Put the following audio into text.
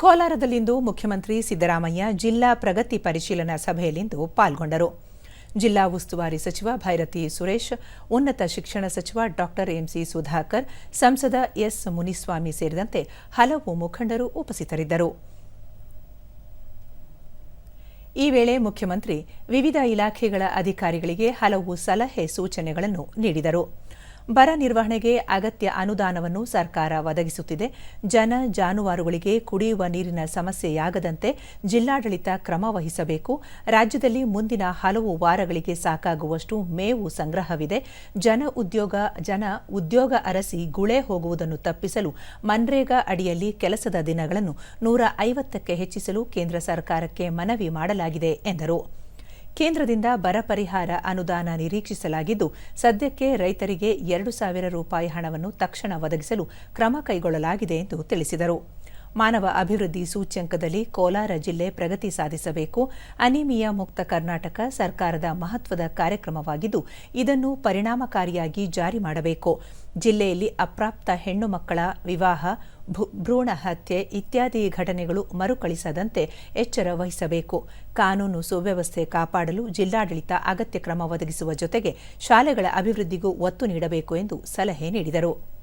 ಕೋಲಾರದಲ್ಲಿಂದು ಮುಖ್ಯಮಂತ್ರಿ ಸಿದ್ದರಾಮಯ್ಯ ಜಿಲ್ಲಾ ಪ್ರಗತಿ ಪರಿಶೀಲನಾ ಸಭೆಯಲ್ಲಿಂದು ಪಾಲ್ಗೊಂಡರು. ಜಿಲ್ಲಾ ಉಸ್ತುವಾರಿ ಸಚಿವ ಭೈರತಿ ಸುರೇಶ್, ಉನ್ನತ ಶಿಕ್ಷಣ ಸಚಿವ ಡಾಕ್ಟರ್ ಎಂಸಿ ಸುಧಾಕರ್, ಸಂಸದ ಎಸ್ ಮುನಿಸ್ವಾಮಿ ಸೇರಿದಂತೆ ಹಲವು ಮುಖಂಡರು ಉಪಸ್ಥಿತರಿದ್ದರು. ಈ ವೇಳೆ ಮುಖ್ಯಮಂತ್ರಿ ವಿವಿಧ ಇಲಾಖೆಗಳ ಅಧಿಕಾರಿಗಳಿಗೆ ಹಲವು ಸಲಹೆ ಸೂಚನೆಗಳನ್ನು ನೀಡಿದರು. ಬರ ನಿರ್ವಹಣೆಗೆ ಅಗತ್ಯ ಅನುದಾನವನ್ನು ಸರ್ಕಾರ ಒದಗಿಸುತ್ತಿದೆ. ಜನ ಜಾನುವಾರುಗಳಿಗೆ ಕುಡಿಯುವ ನೀರಿನ ಸಮಸ್ಯೆಯಾಗದಂತೆ ಜಿಲ್ಲಾಡಳಿತ ಕ್ರಮ ವಹಿಸಬೇಕು. ರಾಜ್ಯದಲ್ಲಿ ಮುಂದಿನ ಹಲವು ವಾರಗಳಿಗೆ ಸಾಕಾಗುವಷ್ಟು ಮೇವು ಸಂಗ್ರಹವಿದೆ. ಜನ ಉದ್ಯೋಗ ಜನ ಉದ್ಯೋಗ ಅರಸಿ ಗುಳೆ ಹೋಗುವುದನ್ನು ತಪ್ಪಿಸಲು ಮನ್ರೇಗಾ ಅಡಿಯಲ್ಲಿ ಕೆಲಸದ ದಿನಗಳನ್ನು ನೂರ ಐವತ್ತಕ್ಕೆ ಹೆಚ್ಚಿಸಲು ಕೇಂದ್ರ ಸರ್ಕಾರಕ್ಕೆ ಮನವಿ ಮಾಡಲಾಗಿದೆ ಎಂದರು. ಕೇಂದ್ರದಿಂದ ಬರ ಪರಿಹಾರ ಅನುದಾನ ನಿರೀಕ್ಷಿಸಲಾಗಿದ್ದು, ಸದ್ಯಕ್ಕೆ ರೈತರಿಗೆ ಎರಡು ಸಾವಿರ ರೂಪಾಯಿ ಹಣವನ್ನು ತಕ್ಷಣ ಒದಗಿಸಲು ಕ್ರಮ ಕೈಗೊಳ್ಳಲಾಗಿದೆ ಎಂದು ತಿಳಿಸಿದರು. ಮಾನವ ಅಭಿವೃದ್ಧಿ ಸೂಚ್ಯಂಕದಲ್ಲಿ ಕೋಲಾರ ಜಿಲ್ಲೆ ಪ್ರಗತಿ ಸಾಧಿಸಬೇಕು, ಅನಿಮಿಯಾ ಮುಕ್ತ ಕರ್ನಾಟಕ ಸರ್ಕಾರದ ಮಹತ್ವದ ಕಾರ್ಯಕ್ರಮವಾಗಿದ್ದು, ಇದನ್ನು ಪರಿಣಾಮಕಾರಿಯಾಗಿ ಜಾರಿ ಮಾಡಬೇಕು. ಜಿಲ್ಲೆಯಲ್ಲಿ ಅಪ್ರಾಪ್ತ ಹೆಣ್ಣು ಮಕ್ಕಳ ವಿವಾಹ ಭ್ರೂಣ ಹತ್ಯೆ ಇತ್ಯಾದಿ ಘಟನೆಗಳು ಮರುಕಳಿಸದಂತೆ ಎಚ್ಚರ ವಹಿಸಬೇಕು. ಕಾನೂನು ಸುವ್ಯವಸ್ಥೆ ಕಾಪಾಡಲು ಜಿಲ್ಲಾಡಳಿತ ಅಗತ್ಯ ಕ್ರಮ ಒದಗಿಸುವ ಜೊತೆಗೆ ಶಾಲೆಗಳ ಅಭಿವೃದ್ಧಿಗೂ ಒತ್ತು ನೀಡಬೇಕು ಎಂದು ಸಲಹೆ ನೀಡಿದರು.